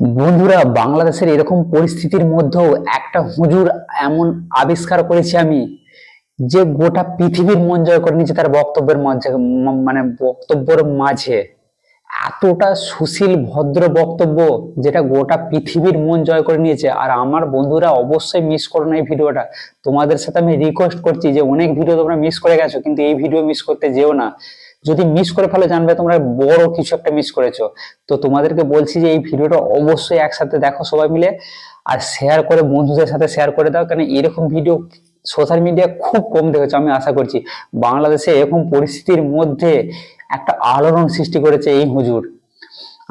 বন্ধুরা, বাংলাদেশের এরকম পরিস্থিতির মধ্যেও একটা হুজুর এমন আবিষ্কার করেছি আমি, যে গোটা পৃথিবীর মন জয় করে নিয়েছে তার বক্তব্যের মাঝে মানে বক্তব্যের মাঝে। এতটা সুশীল, ভদ্র বক্তব্য যেটা গোটা পৃথিবীর মন জয় করে নিয়েছে। আর আমার বন্ধুরা অবশ্যই মিস করো না এই ভিডিওটা। তোমাদের সাথে আমি রিকোয়েস্ট করছি যে অনেক ভিডিও তোমরা মিস করে গেছো, কিন্তু এই ভিডিও মিস করতে যেও না। যদি মিস করে ফেলো, জানবে তোমরা বড় কিছু একটা মিস করেছ। তো তোমাদেরকে বলছি যে এই ভিডিওটা অবশ্যই একসাথে দেখো সবাই মিলে, আর শেয়ার করে বন্ধুদের সাথে শেয়ার করে দাও কারণ এরকম ভিডিও সোশ্যাল মিডিয়া খুব কম দেখেছ আমি আশা করছি। বাংলাদেশে এরকম পরিস্থিতির মধ্যে একটা আলোড়ন সৃষ্টি করেছে এই হুজুর।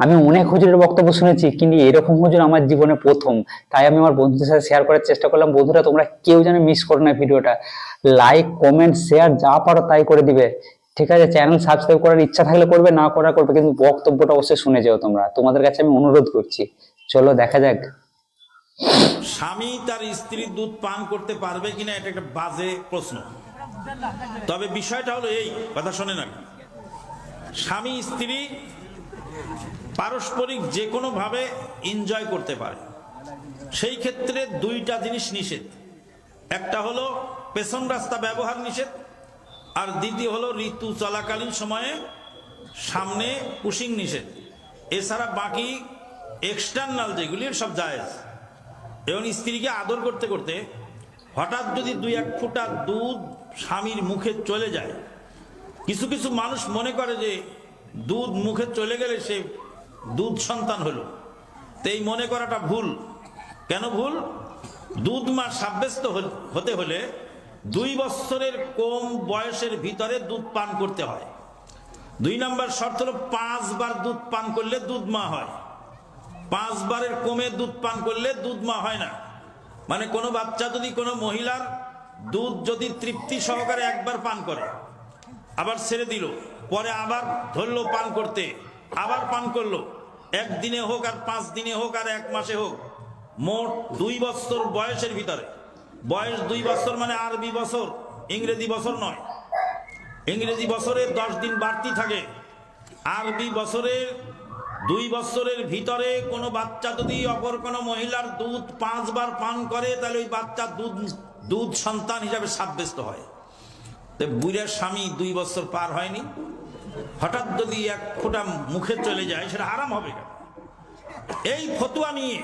আমি অনেক হুজুরের বক্তব্য শুনেছি, কিন্তু এরকম হুজুর আমার জীবনে প্রথম। তাই আমি আমার বন্ধুদের সাথে শেয়ার করার চেষ্টা করলাম। বন্ধুরা, তোমরা কেউ যেন মিস করো না ভিডিওটা লাইক কমেন্ট শেয়ার যা পারো তাই করে দিবে। ঠিক আছে চ্যানেল সাবস্ক্রাইব করার ইচ্ছা থাকলে করবে, না করা করবে, কিন্তু বক্তব্যটা অবশ্যই শুনে যাও তোমরা। তোমাদের কাছে আমি অনুরোধ করছি। চলো, দেখা যাক। স্বামী তার স্ত্রীর দুধ পান করতে পারবে কিনা, এটা একটা বাজে প্রশ্ন। তবে বিষয়টা হলো এই, কথা শোনে না স্বামী, স্ত্রী পারস্পরিক যে কোনো ভাবে এনজয় করতে পারে। সেই ক্ষেত্রে দুইটা জিনিস নিষেধ। একটা হলো পেছন রাস্তা ব্যবহার নিষেধ আর দ্বিতীয় হলো ঋতু চলাকালীন সময়ে সামনে পুশিং নিষেধ। এছাড়া বাকি এক্সটার্নাল যেগুলি সব জায়েজ। এবং স্ত্রীকে আদর করতে করতে হঠাৎ যদি দুই এক ফুটা দুধ স্বামীর মুখে চলে যায়, কিছু কিছু মানুষ মনে করে যে দুধ মুখে চলে গেলে সে দুধ সন্তান হলো। তো এই মনে করাটা ভুল। কেন ভুল? দুধ মা সাব্যস্ত হতে হলে দুই বছরের কম বয়সের ভিতরে দুধ পান করতে হয়। দুই নম্বর শর্ত হলো পাঁচবার দুধ পান করলে দুধ মা হয়। পাঁচবারের কমে দুধ পান করলে দুধ মা হয় না। মানে কোনো বাচ্চা যদি কোনো মহিলার দুধ যদি তৃপ্তি সহকারে একবার পান করে, আবার ছেড়ে দিল, পরে আবার ধরলো পান করতে, আবার পান করল, একদিনে হোক আর পাঁচ দিনে হোক আর এক মাসে হোক, মোট দুই বছর বয়সের ভিতরে বয়স দুই বছর মানে আরবি বছর, ইংরেজি বছর নয়। ইংরেজি বছরে দশ দিন বাড়তি থাকে। আরবি বছরের দুই বছরের ভিতরে কোনো বাচ্চা যদি অপর কোনো মহিলার দুধ পাঁচবার পান করে, তাহলে ওই বাচ্চা দুধ দুধ সন্তান হিসাবে সাব্যস্ত হয়। তো বুড়ার স্বামী দুই বছর পার হয়নি। হঠাৎ যদি এক ফোঁটা মুখে চলে যায়, সেটা আরাম হবে এই ফতুয়া নিয়ে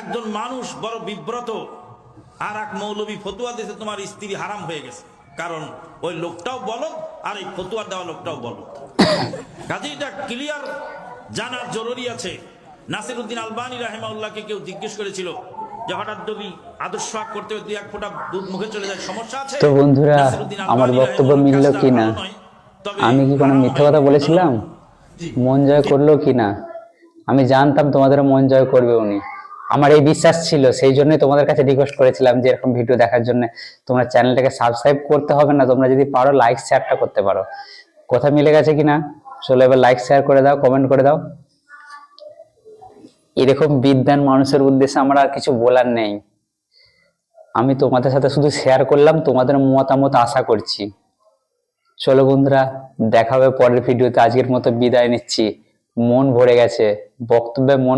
একজন মানুষ বড় বিব্রত। আর এক মৌলবী ফতুয়া দিয়েছে তোমার স্ত্রী হারাম হয়ে গেছে। কারণ ওই লোকটাও বলদ আর এই ফতুয়া দেওয়া লোকটাও বলদ। কাজে এটা ক্লিয়ার জানার জরুরি আছে। নাসিরুদ্দিন আলবানী রাহেমাউল্লাহকে কেউ জিজ্ঞেস করেছিল যে হঠাৎ যদি আদর্শ করতে দুই এক ফোঁটা দুধ মুখে চলে যায় সমস্যা আছে? তো বন্ধুরা, আমার বক্তব্য মিলল কিনা? তবে আমি কি কোনো মিথ্যা কথা বলেছিলাম? মন জয় করল কি না? আমি জানতাম তোমাদের মন জয় করবে উনি। আমার এই বিশ্বাস ছিল, সেই জন্যই তোমাদের কাছে রিকোয়েস্ট করেছিলাম যে এরকম ভিডিও দেখার জন্য। তোমরা চ্যানেলটাকে সাবস্ক্রাইব করতে হবে না, তোমরা যদি পারো লাইক শেয়ারটা করতে পারো। কথা মিলে গেছে কিনা? চলো এবার লাইক শেয়ার করে দাও কমেন্ট করে দাও। এরকম বিদ্যান মানুষের উদ্দেশ্যে আমার আর কিছু বলার নেই। আমি তোমাদের সাথে শুধু শেয়ার করলাম, তোমাদের মতামত আশা করছি। চলো বন্ধুরা, দেখা হবে পরের ভিডিওতে আজকের মতো বিদায় নিচ্ছি। মন ভরে গেছে। বক্তব্যে মন